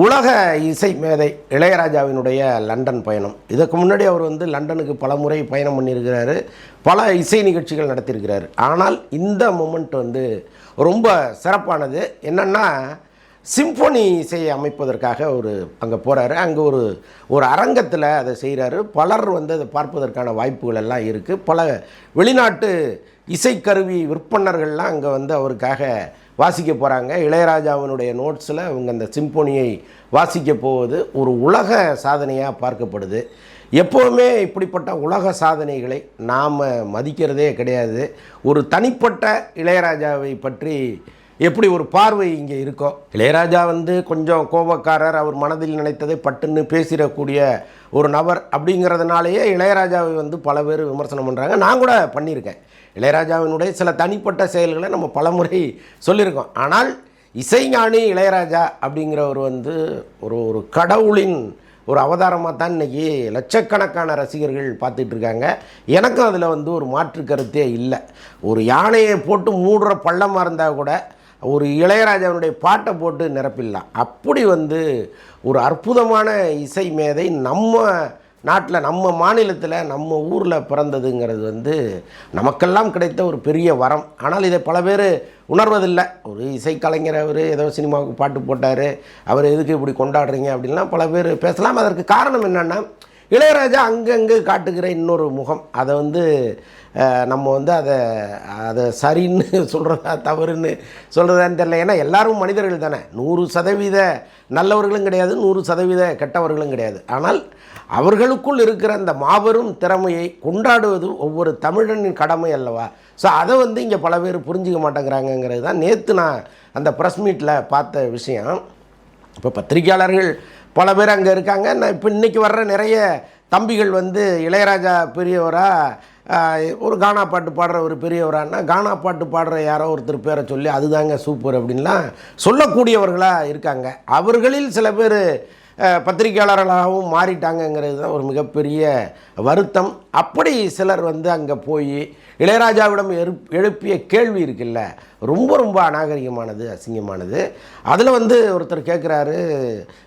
உலக இசை மேதை இளையராஜாவினுடைய லண்டன் பயணம். இதுக்கு முன்னாடி அவர் வந்து லண்டனுக்கு பல முறை பயணம் பண்ணியிருக்கிறாரு. பல இசை நிகழ்ச்சிகள் நடத்தியிருக்கிறார். ஆனால் இந்த மூமெண்ட் வந்து ரொம்ப சிறப்பானது. என்னென்னா சிம்பொனி இசையை அமைப்பதற்காக ஒரு அங்கே போகிறாரு அங்கே ஒரு ஒரு அரங்கத்தில் அதை செய்கிறாரு பலர் வந்து அதை பார்ப்பதற்கான வாய்ப்புகள் எல்லாம் இருக்குது பல வெளிநாட்டு இசைக்கருவி விற்பனர்கள்லாம் அங்கே வந்து அவருக்காக வாசிக்க போகிறாங்க இளையராஜாவினுடைய நோட்ஸில் அவங்க அந்த சிம்போனியை வாசிக்க போவது ஒரு உலக சாதனையாக பார்க்கப்படுது. எப்போவுமே இப்படிப்பட்ட உலக சாதனைகளை நாம் மதிக்கிறதே கிடையாது. ஒரு தனிப்பட்ட இளையராஜாவை பற்றி எப்படி ஒரு பார்வை இங்கே இருக்கோ. இளையராஜா வந்து கொஞ்சம் கோபக்காரர் அவர் மனதில் நினைத்ததை பட்டுன்னு பேசிடக்கூடிய ஒரு நபர் அப்படிங்கிறதுனாலேயே இளையராஜாவை வந்து பல பேர் விமர்சனம் பண்ணுறாங்க நான் கூட பண்ணியிருக்கேன். இளையராஜாவினுடைய சில தனிப்பட்ட செயல்களை நம்ம பலமுறை சொல்லியிருக்கோம். ஆனால் இசைஞானி இளையராஜா அப்படிங்கிறவர் வந்து ஒரு ஒரு கடவுளின் ஒரு அவதாரமாக தான் இன்றைக்கி லட்சக்கணக்கான ரசிகர்கள் பார்த்துட்ருக்காங்க. எனக்கும் அதில் வந்து ஒரு மாற்று கருத்தே இல்லை. ஒரு யானையை போட்டு மூடுற பள்ளமாக இருந்தால் கூட ஒரு இளையராஜாவினுடைய பாட்டை போட்டு நிரப்பிடலாம். அப்படி வந்து ஒரு அற்புதமான இசை மேதை நம்ம நாட்டில் நம்ம மாநிலத்தில் நம்ம ஊரில் பிறந்ததுங்கிறது வந்து நமக்கெல்லாம் கிடைத்த ஒரு பெரிய வரம். ஆனால் இதை பல பேர் உணர்வதில்லை. ஒரு இசைக்கலைஞர் அவர் ஏதோ சினிமாவுக்கு பாட்டு போட்டார். அவர் எதுக்கு இப்படி கொண்டாடுறீங்க அப்படின்லாம் பல பேர் பேசலாம். அதற்கு காரணம் என்னென்னா இளையராஜா அங்கங்கே காட்டுகிற இன்னொரு முகம். அதை வந்து நம்ம வந்து அதை அதை சரின்னு சொல்கிறதா தவறுன்னு சொல்கிறதான்னு தெரியல. ஏன்னா எல்லாரும் மனிதர்கள் தானே. நூறு சதவீத நல்லவர்களும் கிடையாது நூறு சதவீத கெட்டவர்களும் கிடையாது. ஆனால் அவர்களுக்குள் இருக்கிற அந்த மாபெரும் திறமையை கொண்டாடுவது ஒவ்வொரு தமிழனின் கடமை அல்லவா? ஸோ அதை வந்து இங்கே பல பேர் புரிஞ்சிக்க மாட்டேங்கிறாங்கங்கிறது தான் நேற்று நான் அந்த ப்ரெஸ் மீட்டில் பார்த்த விஷயம். இப்போ பத்திரிக்கையாளர்கள் பல பேர் அங்கே இருக்காங்க. நான் இப்போ இன்றைக்கி வர்ற நிறைய தம்பிகள் வந்து இளையராஜா பெரியவராக ஒரு கானா பாட்டு பாடுற ஒரு பெரியவரான்னா கானா பாட்டு பாடுற யாரோ ஒருத்தர் பேரை சொல்லி அதுதாங்க சூப்பர் அப்படின்லாம் சொல்லக்கூடியவர்களாக இருக்காங்க. அவர்களில் சில பேர் பத்திரிகையாளர்களாகவும் பத்திரிக்கையாளர்களாகவும் மாறிட்டாங்கங்கிறது தான் ஒரு மிகப்பெரிய வருத்தம். அப்படி சிலர் வந்து அங்கே போய் இளையராஜாவிடம் எழுப் எழுப்பிய கேள்வி இருக்குல்ல ரொம்ப ரொம்ப அநாகரிகமானது அசிங்கமானது. அதில் வந்து ஒருத்தர் கேட்குறாரு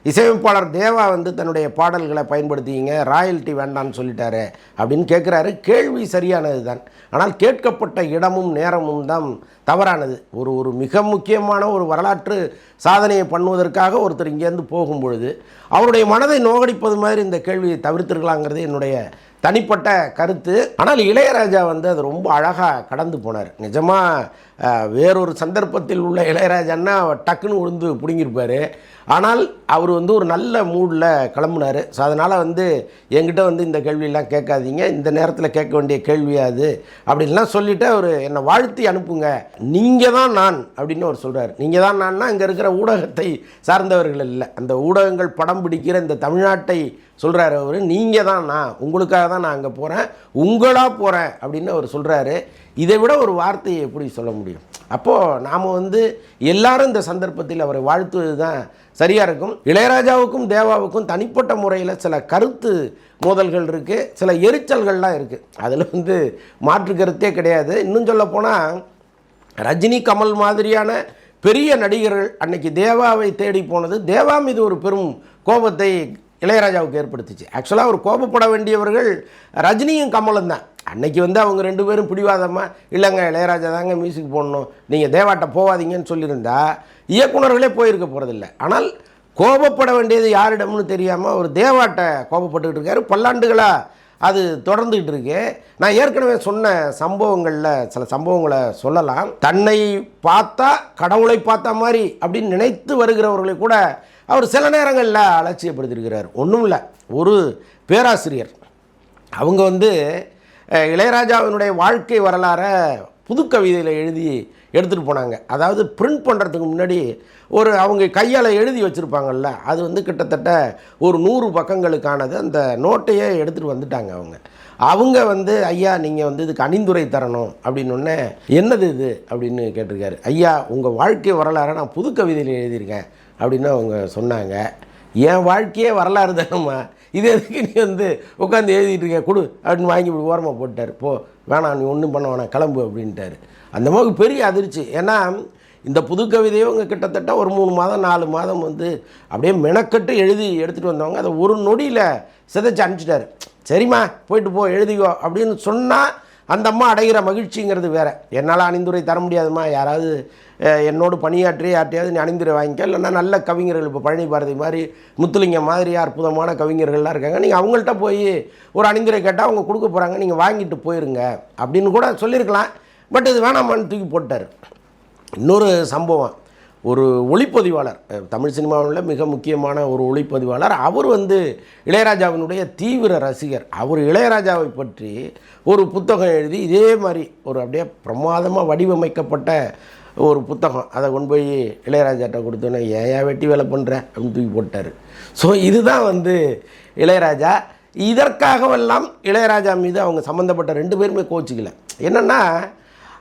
இசையமைப்பாளர் தேவா வந்து தன்னுடைய பாடல்களை பயன்படுத்திங்க ராயல்ட்டி வேண்டான்னு சொல்லிட்டாரு அப்படின்னு கேட்குறாரு கேள்வி சரியானது தான் ஆனால் கேட்கப்பட்ட இடமும் நேரமும் தான் தவறானது. ஒரு ஒரு மிக முக்கியமான ஒரு வரலாற்று சாதனையை பண்ணுவதற்காக ஒருத்தர் இங்கேருந்து போகும்பொழுது அவருடைய மனதை நோகடிப்பது மாதிரி இந்த கேள்வியை தவிர்த்திருக்கலாங்கிறது என்னுடைய தனிப்பட்ட கருத்து. ஆனால் இளையராஜா வந்து அது ரொம்ப அழகாக கடந்து போனார். நிஜமாக வேறொரு சந்தர்ப்பத்தில் உள்ள இளையராஜான்னா டக்குன்னு விழுந்து பிடுங்கியிருப்பார் ஆனால் அவர் வந்து ஒரு நல்ல மூடில் கிளம்புனார். ஸோ அதனால் வந்து என்கிட்ட வந்து இந்த கேள்வியெல்லாம் கேட்காதீங்க. இந்த நேரத்தில் கேட்க வேண்டிய கேள்வியாது அப்படின்லாம் சொல்லிவிட்டு அவர் என்னை வாழ்த்தி அனுப்புங்க. நீங்கள் தான் நான் அப்படின்னு அவர் சொல்கிறார் நீங்கள் தான் நான்னா இங்கே இருக்கிற ஊடகத்தை சார்ந்தவர்கள் இல்லை. அந்த ஊடகங்கள் படம் பிடிக்கிற இந்த தமிழ்நாட்டை சொல்கிறாரு அவர் நீங்கள் தான் நான் உங்களுக்காக தான் நான் அங்கே போகிறேன் உங்களாக போகிறேன் அப்படின்னு அவர் சொல்கிறாரு இதை விட ஒரு வார்த்தையை எப்படி சொல்ல முடியும்? அப்போது நாம் வந்து எல்லாரும் இந்த சந்தர்ப்பத்தில் அவரை வாழ்த்துவது தான் சரியாக இருக்கும். இளையராஜாவுக்கும் தேவாவுக்கும் தனிப்பட்ட முறையில் சில கருத்து மோதல்கள் இருக்குது சில எரிச்சல்கள்லாம் இருக்குது அதில் வந்து மாற்று கருத்தே கிடையாது. இன்னும் சொல்ல போனால் ரஜினி கமல் மாதிரியான பெரிய நடிகர்கள் அன்னைக்கு தேவாவை தேடி போனது தேவா மீது ஒரு பெரும் கோபத்தை இளையராஜாவுக்கு ஏற்படுத்துச்சு. ஆக்சுவலாக அவர் கோபப்பட வேண்டியவர்கள் ரஜினியும் கமலும் தான். அன்னைக்கு வந்து அவங்க ரெண்டு பேரும் பிடிவாதமாக இல்லைங்க இளையராஜா தாங்க மியூசிக் போடணும். நீங்கள் தேவாட்ட போகாதீங்கன்னு சொல்லியிருந்தா இயக்குனர்களே போயிருக்க போகிறதில்ல ஆனால் கோபப்பட வேண்டியது யாரிடம்னு தெரியாமல் அவர் தேவாட்ட கோபப்பட்டுக்கிட்டு இருக்காரு. பல்லாண்டுகளாக அது தொடர்ந்துக்கிட்டு இருக்கு. நான் ஏற்கனவே சொன்ன சம்பவங்களில் சில சம்பவங்களை சொல்லலாம். தன்னை பார்த்தா கடவுளை பார்த்த மாதிரி அப்படின்னு நினைத்து வருகிறவர்களை கூட அவர் சில நேரங்களில் அலட்சியப்படுத்தியிருக்கிறார் ஒன்றும் இல்லை. ஒரு பேராசிரியர். அவங்க வந்து இளையராஜாவினுடைய வாழ்க்கை வரலாறை புதுக்கவிதையில் எழுதி எடுத்துகிட்டு போனாங்க. அதாவது பிரிண்ட் பண்ணுறதுக்கு முன்னாடி ஒரு அவங்க கையால் எழுதி வச்சுருப்பாங்கல்ல அது வந்து கிட்டத்தட்ட ஒரு நூறு பக்கங்களுக்கானது அந்த நோட்டையே எடுத்துகிட்டு வந்துட்டாங்க அவங்க. அவங்க வந்து ஐயா நீங்கள் வந்து இதுக்கு அணிந்துரை தரணும். அப்படின்னொன்னே என்னது இது? அப்படின்னு கேட்டிருக்காரு. ஐயா உங்கள் வாழ்க்கை வரலாறை நான் புது கவிதையில் எழுதியிருக்கேன். அப்படின்னு அவங்க சொன்னாங்க. என் வாழ்க்கையே வரலாறு தானம்மா. இது எதுக்கு நீ வந்து உட்காந்து எழுதிட்டு இருக்க? கொடு அப்படின்னு வாங்கி இப்படி ஓரமாக போட்டார் போ வேணாம் நீ ஒன்றும் பண்ண வேணாம் கிளம்பு அப்படின்ட்டாரு. அந்த மாதிரி பெரிய அதிர்ச்சி. ஏன்னா இந்த புது கவிதையை அவங்க கிட்டத்தட்ட ஒரு மூணு மாதம் நாலு மாதம் வந்து அப்படியே மெனக்கட்டு எழுதி எடுத்துகிட்டு வந்தவங்க அதை ஒரு நொடியில் சிதைச்சு அனுப்பிச்சிட்டாரு. சரிம்மா போயிட்டு போ எழுதிக்கோ அப்படின்னு சொன்னால் அந்த அம்மா அடைகிற மகிழ்ச்சிங்கிறது வேற. என்னால் அணிந்துரை தர முடியாதும்மா. யாராவது என்னோடு பணியாற்றி யார்ட்டையாவது நீ அணிந்துரை வாங்கிக்க. இல்லைன்னா நல்ல கவிஞர்கள் இப்போ பழனி பாரதி மாதிரி முத்துலிங்கம் மாதிரி அற்புதமான கவிஞர்கள்லாம் இருக்காங்க. நீங்கள் அவங்கள்ட்ட போய் ஒரு அணிந்துரை கேட்டால் அவங்க கொடுக்க போகிறாங்க நீங்கள் வாங்கிட்டு போயிருங்க. அப்படின்னு கூட சொல்லியிருக்கலாம் பட் இது வேணாமான்னு தூக்கி போட்டார். இன்னொரு சம்பவம். ஒரு ஒளிப்பதிவாளர். தமிழ் சினிமாவில் மிக முக்கியமான ஒரு ஒளிப்பதிவாளர். அவர் வந்து இளையராஜாவினுடைய தீவிர ரசிகர். அவர் இளையராஜாவை பற்றி ஒரு புத்தகம் எழுதி இதே மாதிரி ஒரு அப்படியே பிரமாதமாக வடிவமைக்கப்பட்ட ஒரு புத்தகம். அதை கொண்டு போய் இளையராஜாட்ட கொடுத்தோன்னே ஏன் வெட்டி வேலை பண்ணுறேன் அப்படின்னு தூக்கி போட்டார். ஸோ இதுதான் வந்து இளையராஜா. இதற்காகவெல்லாம் இளையராஜா மீது அவங்க சம்மந்தப்பட்ட ரெண்டு பேருமே கோச்சிக்கல. என்னென்னா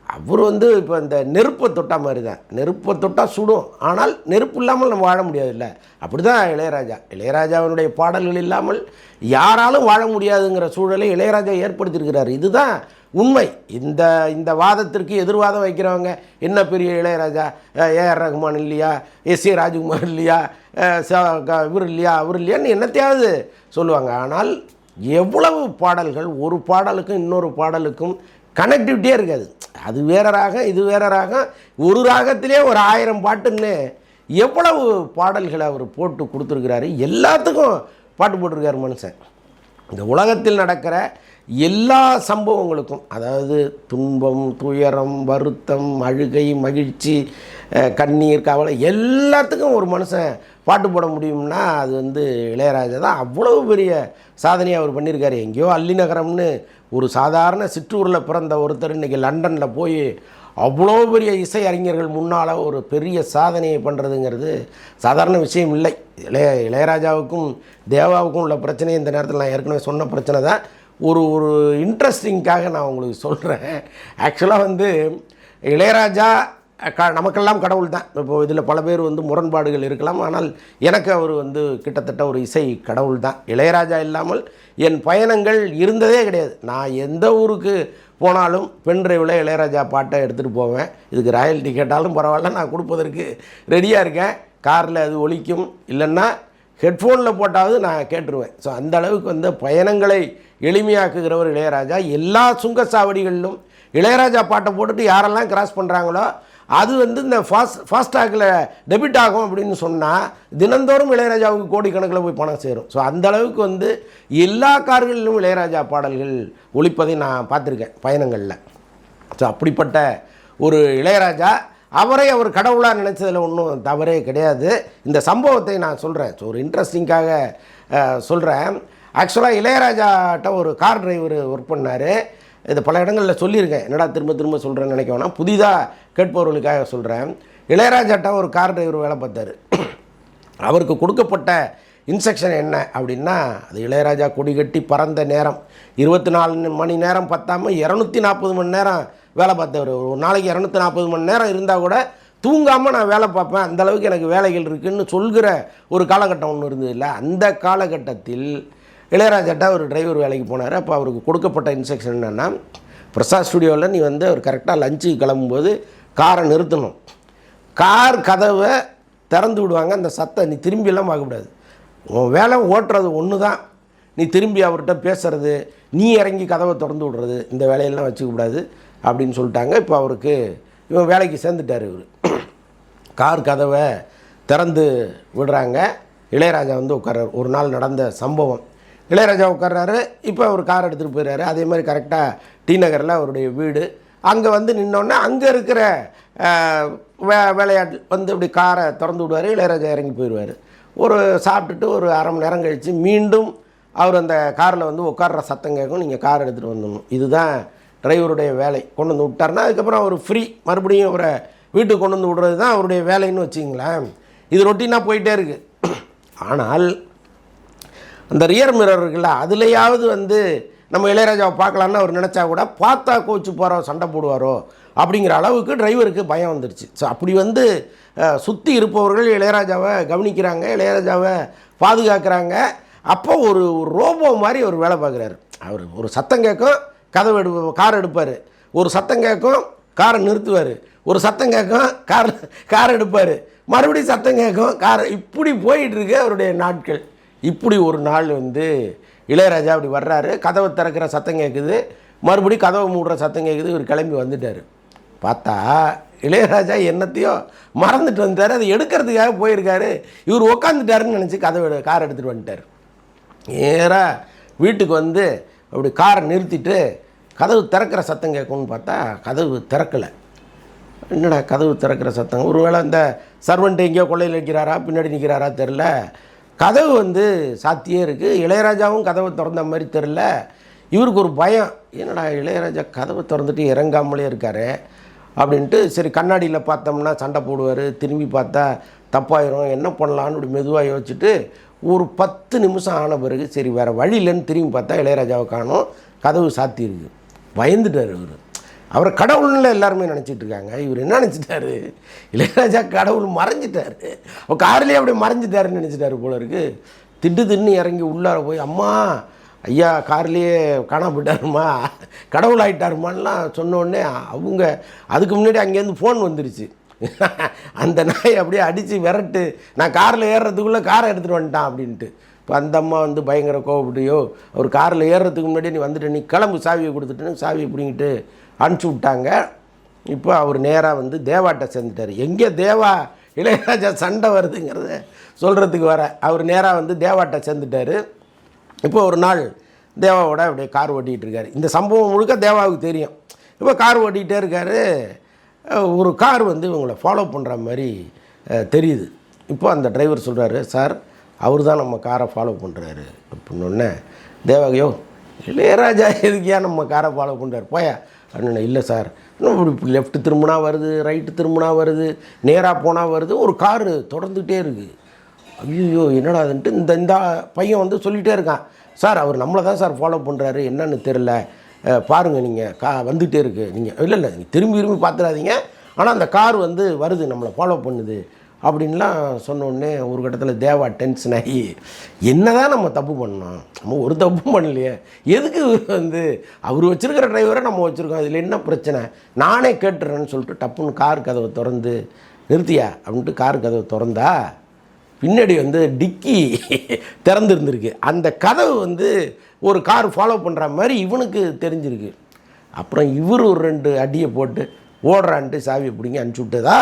அவர் வந்து இப்போ இந்த நெருப்பை தொட்டா மாதிரி தான் நெருப்பை தொட்டால் சுடும். ஆனால் நெருப்பு இல்லாமல் நம்ம வாழ முடியாதுல்ல. அப்படி தான் இளையராஜா. இளையராஜாவினுடைய பாடல்கள் இல்லாமல் யாராலும் வாழ முடியாதுங்கிற சூழலை இளையராஜா ஏற்படுத்தியிருக்கிறார். இதுதான் உண்மை. இந்த இந்த வாதத்திற்கு எதிர்வாதம் வைக்கிறவங்க என்ன பெரிய இளையராஜா? ஏஆர் ரகுமான் இல்லையா? எஸ் ஏ ராஜ்குமார் இல்லையா? ச- க- இவர் இல்லையா? அவர் இல்லையான்னு என்னத்தையாவது சொல்லுவாங்க. ஆனால் எவ்வளவு பாடல்கள் ஒரு பாடலுக்கும் இன்னொரு பாடலுக்கும் கனெக்டிவிட்டியே இருக்காது. அது வேற ராகம் இது வேற ராகம் ஒரு ராகத்திலே ஒரு ஆயிரம் பாட்டுன்னு எவ்வளவு பாடல்களை அவர் போட்டு கொடுத்துருக்கிறாரு. எல்லாத்துக்கும் பாட்டு போட்டிருக்காரு மனுஷன். இந்த உலகத்தில் நடக்கிற எல்லா சம்பவங்களுக்கும் அதாவது துன்பம் துயரம் வருத்தம் அழுகை மகிழ்ச்சி கண்ணீர் கவலை எல்லாத்துக்கும் ஒரு மனுஷன் பாட்டு போட முடியும்னா அது வந்து இளையராஜா தான். அவ்வளவு பெரிய சாதனையை அவர் பண்ணியிருக்காரு. எங்கேயோ அல்லிநகரம்னு ஒரு சாதாரண சிற்றூரில் பிறந்த ஒருத்தர் இன்றைக்கி லண்டனில் போய் அவ்வளோ பெரிய இசை அறிஞர்கள் முன்னால் ஒரு பெரிய சாதனையை பண்ணுறதுங்கிறது சாதாரண விஷயம் இல்லை. இளைய இளையராஜாவுக்கும் தேவாவுக்கும் உள்ள பிரச்சனை இந்த நேரத்தில் நான் ஏற்கனவே சொன்ன பிரச்சனை தான். ஒரு ஒரு இன்ட்ரெஸ்டிங்காக நான் உங்களுக்கு சொல்கிறேன் ஆக்சுவலாக வந்து இளையராஜா க நமக்கெல்லாம் கடவுள் தான். இப்போ இதில் பல பேர் வந்து முரண்பாடுகள் இருக்கலாம். ஆனால் எனக்கு அவர் வந்து கிட்டத்தட்ட ஒரு இசை கடவுள் தான். இளையராஜா இல்லாமல் என் பயணங்கள் இருந்ததே கிடையாது. நான் எந்த ஊருக்கு போனாலும் பென் டிரைவில் இளையராஜா பாட்டை எடுத்துகிட்டு போவேன். இதுக்கு ராயல் கேட்டாலும் பரவாயில்ல நான் கொடுப்பதற்கு ரெடியாக இருக்கேன். காரில் அது ஒழிக்கும் இல்லைன்னா ஹெட்ஃபோனில் போட்டாவது நான் கேட்டுருவேன். ஸோ அந்த அளவுக்கு வந்து பயணங்களை எளிமையாக்குகிறவர் இளையராஜா. எல்லா சுங்கச்சாவடிகளிலும் இளையராஜா பாட்டை போட்டுட்டு யாரெல்லாம் கிராஸ் பண்ணுறாங்களோ அது வந்து இந்த ஃபாஸ்ட் ஃபாஸ்டாகில் டெபிட் ஆகும் அப்படின்னு சொன்னால் தினந்தோறும் இளையராஜாவுக்கு கோடிக்கணக்கில் போய் பணம் சேரும். ஸோ அந்த அளவுக்கு வந்து எல்லா கார்களிலும் இளையராஜா பாடல்கள் ஒழிப்பதை நான் பார்த்துருக்கேன் பயணங்களில். ஸோ அப்படிப்பட்ட ஒரு இளையராஜா அவரை அவர் கடவுளாக நினச்சதில் ஒன்றும் தவறே கிடையாது. இந்த சம்பவத்தை நான் சொல்கிறேன் ஸோ ஒரு இன்ட்ரெஸ்டிங்காக சொல்கிறேன் ஆக்சுவலாக இளையராஜாட்ட ஒரு கார் டிரைவர் ஒர்க் பண்ணார். இது பல இடங்களில் சொல்லியிருக்கேன். என்னடா திரும்ப திரும்ப சொல்கிறேன்னு நினைக்க வேணாம். புதிதாக கேட்பவர்களுக்காக சொல்கிறேன் இளையராஜாட்டா ஒரு கார் டிரைவர் வேலை பார்த்தாரு. அவருக்கு கொடுக்கப்பட்ட இன்ஸ்ட்ரக்ஷன் என்ன அப்படின்னா அது இளையராஜா கொடி கட்டி பறந்த நேரம். இருபத்தி நாலு மணி நேரம் பத்தாமல் இரநூத்தி நாற்பது மணி நேரம் வேலை பார்த்தவர். ஒரு நாளைக்கு இரநூத்தி நாற்பது மணி நேரம் இருந்தால் கூட தூங்காமல் நான் வேலை பார்ப்பேன். அந்த அளவுக்கு எனக்கு வேலைகள் இருக்குதுன்னு சொல்கிற ஒரு காலகட்டம் ஒன்று இருந்தது இல்லை. அந்த காலகட்டத்தில் இளையராஜாட்ட ஒரு டிரைவர் வேலைக்கு போனார். அப்போ அவருக்கு கொடுக்கப்பட்ட இன்ஸ்ட்ரக்ஷன் என்னென்னா பிரசாத் ஸ்டுடியோவில் நீ வந்து அவர் கரெக்டாக லஞ்சுக்கு கிளம்பும்போது காரை நிறுத்தணும். கார் கதவை திறந்து விடுவாங்க. அந்த சத்தம் நீ திரும்பியெல்லாம் பார்க்கக்கூடாது உன் வேலை ஓட்டுறது ஒன்று தான் நீ திரும்பி அவர்கிட்ட பேசுறது நீ இறங்கி கதவை திறந்து விடுறது இந்த வேலையெல்லாம் வச்சுக்கக்கூடாது அப்படின்னு சொல்லிட்டாங்க. இப்போ அவருக்கு இவன் வேலைக்கு சேர்ந்துட்டார் இவர். கார் கதவை திறந்து விடுறாங்க. இளையராஜா வந்து உட்கார்றாரு. ஒரு நாள் நடந்த சம்பவம். இளையராஜா உட்கார்றாரு. இப்போ அவர் கார் எடுத்துகிட்டு போயிடுறாரு அதே மாதிரி கரெக்டாக டி நகரில் அவருடைய வீடு. அங்கே வந்து நின்னோடனே அங்கே இருக்கிற வே வேலையாட்டு வந்து இப்படி காரை திறந்து விடுவார். இளையராஜா இறங்கி போயிடுவார். ஒரு சாப்பிட்டுட்டு ஒரு அரை மணி நேரம் கழித்து மீண்டும் அவர் அந்த காரில் வந்து உட்கார்ற சத்தம் கேட்கும். நீங்கள் கார் எடுத்துகிட்டு வந்துடணும். இதுதான் டிரைவருடைய வேலை. கொண்டு வந்து விட்டார்னா அதுக்கப்புறம் அவர் ஃப்ரீ மறுபடியும் அவரை வீட்டுக்கு கொண்டு வந்து விடுறது தான் அவருடைய வேலைன்னு வச்சிங்களேன் இது ரொட்டீனாக போயிட்டே இருக்குது ஆனால் அந்த ரியர் மிரர் இருக்குல்ல அதுலேயாவது வந்து நம்ம இளையராஜாவை பார்க்கலான்னு அவர் நினச்சா கூட பார்த்தா கோச்சு போகிறோ சண்டை போடுவாரோ அப்படிங்கிற அளவுக்கு டிரைவருக்கு பயம் வந்துடுச்சு ஸோ அப்படி வந்து சுற்றி இருப்பவர்கள் இளையராஜாவை கவனிக்கிறாங்க இளையராஜாவை பாதுகாக்கிறாங்க. அப்போ ஒரு ரோபோ மாதிரி அவர் வேலை பார்க்குறாரு. அவர் ஒரு சத்தம் கேட்கும் கதவு எடு கார் எடுப்பார். ஒரு சத்தம் கேட்கும் காரை நிறுத்துவார். ஒரு சத்தம் கேட்கும் கார் கார் எடுப்பார். மறுபடியும் சத்தம் கேட்கும் கார் இப்படி போயிட்டுருக்கு அவருடைய நாட்கள். இப்படி ஒரு நாள் வந்து இளையராஜா அப்படி வர்றாரு கதவை திறக்கிற சத்தம் கேட்குது மறுபடியும் கதவை மூடுற சத்தம் கேட்குது இவர் கிளம்பி வந்துட்டார். பார்த்தா இளையராஜா என்னத்தையோ மறந்துட்டு வந்தார் அதை எடுக்கிறதுக்காக போயிருக்காரு. இவர் உக்காந்துட்டாருன்னு நினச்சி கதவை கார் எடுத்துகிட்டு வந்துட்டார். நேராக வீட்டுக்கு வந்து அப்படி காரை நிறுத்திட்டு கதவு திறக்கிற சத்தம் கேட்கும்னு பார்த்தா கதவு திறக்கலை. என்னடா கதவு திறக்கிற சத்தம்? ஒருவேளை இந்த சர்வெண்ட் எங்கேயோ கொள்ளையில் வைக்கிறாரா பின்னாடி நிற்கிறாரா தெரில கதவு வந்து சாத்தியே இருக்குது இளையராஜாவும் கதவை திறந்த மாதிரி தெரில இவருக்கு ஒரு பயம். என்னடா இளையராஜா கதவை திறந்துட்டு இறங்காமலே இருக்கார்? அப்படின்ட்டு சரி கண்ணாடியில் பார்த்தோம்னா சண்டை போடுவார். திரும்பி பார்த்தா தப்பாயிரும். என்ன பண்ணலான்னு ஒரு மெதுவாக யோசிச்சுட்டு ஒரு பத்து நிமிஷம் ஆன பிறகு சரி வேறு வழி இல்லைன்னு திரும்பி பார்த்தா இளையராஜாவை காணும். கதவு சாத்தியிருக்கு. பயந்துட்டார் இவர். அவர் கடவுள்னு எல்லாருமே நினச்சிட்டு இருக்காங்க இவர் என்ன நினச்சிட்டாரு? இளையராஜா கடவுள் மறைஞ்சிட்டாரு. அவர் கார்லேயே அப்படியே மறைஞ்சிட்டாருன்னு நினச்சிட்டாரு போல இருக்கு. திட்டு தின்னு இறங்கி உள்ளார போய் அம்மா ஐயா கார்லேயே காணாம போயிட்டாருமா கடவுள் ஆகிட்டாருமான்லாம் சொன்னோடனே அவங்க அதுக்கு முன்னாடி அங்கேருந்து ஃபோன் வந்துருச்சு. அந்த நாய் அப்படியே அடித்து விரட்டு நான் காரில் ஏறுறதுக்குள்ளே காரை எடுத்துகிட்டு வந்துட்டான் அப்படின்ட்டு. இப்போ அந்த அம்மா வந்து பயங்கர கோவப்பட்டியோ அவர் காரில் ஏறுறதுக்கு முன்னாடி நீ வந்துட்டு நீ கிளம்பு சாவியை கொடுத்துட்டுன்னு சாவியை பிடிங்கிட்டு அனுப்பிச்சி விட்டாங்க. இப்போ அவர் நேராக வந்து தேவாட்ட சேர்ந்துட்டார். எங்கே தேவா? இளையராஜா சண்டை வருதுங்கிறத சொல்கிறதுக்கு வர. அவர் நேராக வந்து தேவாட்ட சேர்ந்துட்டார். இப்போ ஒரு நாள் தேவாவோட அப்படியே கார் ஓட்டிகிட்டு இருக்காரு. இந்த சம்பவம் முழுக்க தேவாவுக்கு தெரியும். இப்போ கார் ஓட்டிகிட்டே இருக்காரு. ஒரு கார் வந்து இவங்களை ஃபாலோ பண்ணுற மாதிரி தெரியுது. இப்போ அந்த டிரைவர் சொல்கிறாரு சார் அவர் தான் நம்ம காரை ஃபாலோ பண்ணுறாரு அப்படின்னொன்னே தேவாகையோ இளையராஜா எதுக்கியா நம்ம காரை ஃபாலோ பண்ணுறாரு போயா அப்படின்னு இல்லை சார். இன்னும் இப்படி லெஃப்ட் திரும்பினா வருது ரைட்டு திரும்பினா வருது நேராக போனால் வருது ஒரு காரு தொடர்ந்துகிட்டே இருக்குது ஐயோ என்னடா அதுன்ட்டு இந்த இந்த பையன் வந்து சொல்லிகிட்டே இருக்கான். சார் அவர் நம்மளை தான் சார் ஃபாலோ பண்ணுறாரு என்னன்னு தெரில பாருங்கள் நீங்கள் கா வந்துகிட்டே இருக்குது நீங்கள் இல்லை இல்லை நீங்கள் திரும்பி திரும்பி பார்த்துடாதீங்க. ஆனால் அந்த கார் வந்து வருது நம்மளை ஃபாலோ பண்ணுது. அப்படின்லாம் சொன்னோடனே ஒரு கட்டத்தில் தேவா டென்ஷன் ஆகி என்னதான் நம்ம தப்பு பண்ணோம்? நம்ம ஒரு தப்பும் பண்ணலையே. எதுக்கு வந்து அவர் வச்சுருக்கிற டிரைவரை நம்ம வச்சுருக்கோம்? அதில் என்ன பிரச்சனை? நானே கேட்டுறேன்னு சொல்லிட்டு டப்புன்னு கார் கதவை திறந்து நிறுத்தியா? அப்படின்ட்டு கார் கதவை திறந்தா பின்னாடி வந்து டிக்கி திறந்துருந்துருக்கு. அந்த கதவு வந்து ஒரு கார் ஃபாலோ பண்ணுற மாதிரி இவனுக்கு தெரிஞ்சிருக்கு. அப்புறம் இவர் ஒரு ரெண்டு அடியை போட்டு ஓடுறான்ட்டு சாவி பிடிங்கி அனுப்பிச்சி விட்டதா?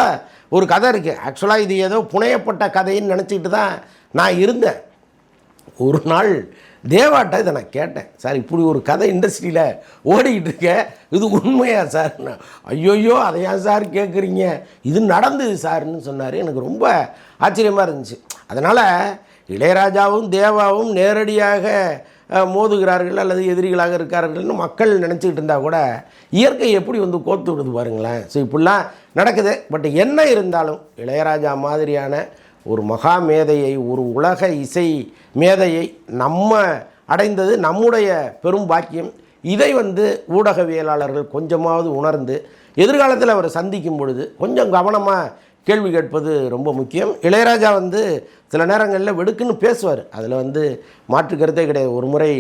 ஒரு கதை இருக்குது ஆக்சுவலாக இது ஏதோ புனையப்பட்ட கதைன்னு நினச்சிக்கிட்டு தான் நான் இருந்தேன். ஒரு நாள் தேவாட்ட இதை நான் கேட்டேன். சார் இப்படி ஒரு கதை இண்டஸ்ட்ரியில் ஓடிக்கிட்டு இருக்கேன் இது உண்மையா சார்? ஐயோயோ அதை ஏன் சார் கேட்குறீங்க இது நடந்தது சார்னு சொன்னார். எனக்கு ரொம்ப ஆச்சரியமாக இருந்துச்சு. அதனால் இளையராஜாவும் தேவாவும் நேரடியாக மோதுகிறார்கள் அல்லது எதிரிகளாக இருக்கிறார்கள்னு மக்கள் நினச்சிக்கிட்டு இருந்தால் கூட இயற்கை எப்படி வந்து கோத்து விடுது பாருங்களேன். ஸோ இப்படிலாம் நடக்குது. பட் என்ன இருந்தாலும் இளையராஜா மாதிரியான ஒரு மகா மேதையை ஒரு உலக இசை மேதையை நம்ம அடைந்தது நம்முடைய பெரும் பாக்கியம். இதை வந்து ஊடகவியலாளர்கள் கொஞ்சமாவது உணர்ந்து எதிர்காலத்தில் அவரை சந்திக்கும் பொழுது கொஞ்சம் கவனமாக கேள்வி கேட்பது ரொம்ப முக்கியம். இளையராஜா வந்து சில நேரங்களில் வெடுக்குன்னு பேசுவார். அதில் வந்து மாற்று கருத்தே கிடையாது. ஒரு முறை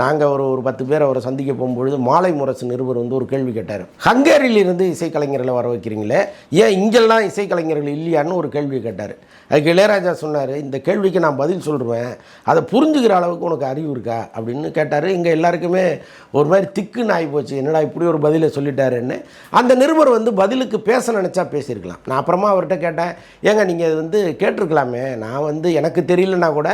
நாங்கள் ஒரு ஒரு பத்து பேர் அவரை சந்திக்க போகும்பொழுது மாலை முரசு நிருபர் வந்து ஒரு கேள்வி கேட்டார். ஹங்கேரியிலிருந்து இசைக்கலைஞர்களை வர வைக்கிறீங்களே? ஏன் இங்கெல்லாம் இசைக்கலைஞர்கள் இல்லையான்னு ஒரு கேள்வி கேட்டார். அதுக்கு இளையராஜா சொன்னார் இந்த கேள்விக்கு நான் பதில் சொல்லுவேன் அதை புரிஞ்சுக்கிற அளவுக்கு உனக்கு அறிவு இருக்கா? அப்படின்னு கேட்டார். இங்கே எல்லாருக்குமே ஒரு மாதிரி திக்குன்னு ஆகி போச்சு. என்னடா இப்படி ஒரு பதிலை சொல்லிட்டாருன்னு? அந்த நிருபர் வந்து பதிலுக்கு பேச நினச்சா பேசியிருக்கலாம். நான் அப்புறமா அவர்கிட்ட கேட்டேன் ஏங்க நீங்கள் வந்து கேட்டிருக்கலாமே. நான் வந்து வந்து எனக்கு தெரியலனா கூட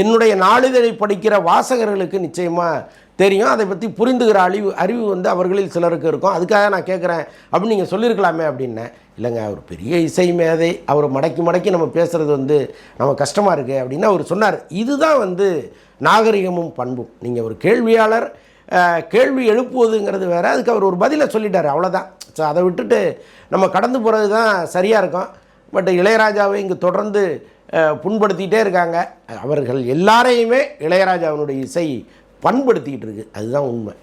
என்னுடைய நாளிதழை படிக்கிற வாசகர்களுக்கு நிச்சயமாக தெரியும். அதை பற்றி புரிந்துகிற அறிவு அறிவு வந்து அவர்களில் சிலருக்கு இருக்கும். அதுக்காக நான் கேட்குறேன் அப்படின்னு நீங்கள் சொல்லியிருக்கலாமே அப்படின்னேன் இல்லைங்க அவர் பெரிய இசை மேதை. அவர் மடக்கி மடக்கி நம்ம பேசுகிறது வந்து நம்ம கஷ்டமாக இருக்குது அப்படின்னு அவர் சொன்னார். இதுதான் வந்து நாகரிகமும் பண்பும். நீங்கள் ஒரு கேள்வியாளர் கேள்வி எழுப்புவதுங்கிறது வேறு. அதுக்கு அவர் ஒரு பதிலை சொல்லிட்டார். அவ்வளோதான் ஸோ அதை விட்டுட்டு நம்ம கடந்து போகிறது தான் சரியாக இருக்கும். பட் இளையராஜாவை இங்கு தொடர்ந்து புண்படுத்திகிட்டே இருக்காங்க. அவர்கள் எல்லாரையுமே இளையராஜாவினுடைய இசை பண்படுத்திக்கிட்டு இருக்கு. அதுதான் உண்மை.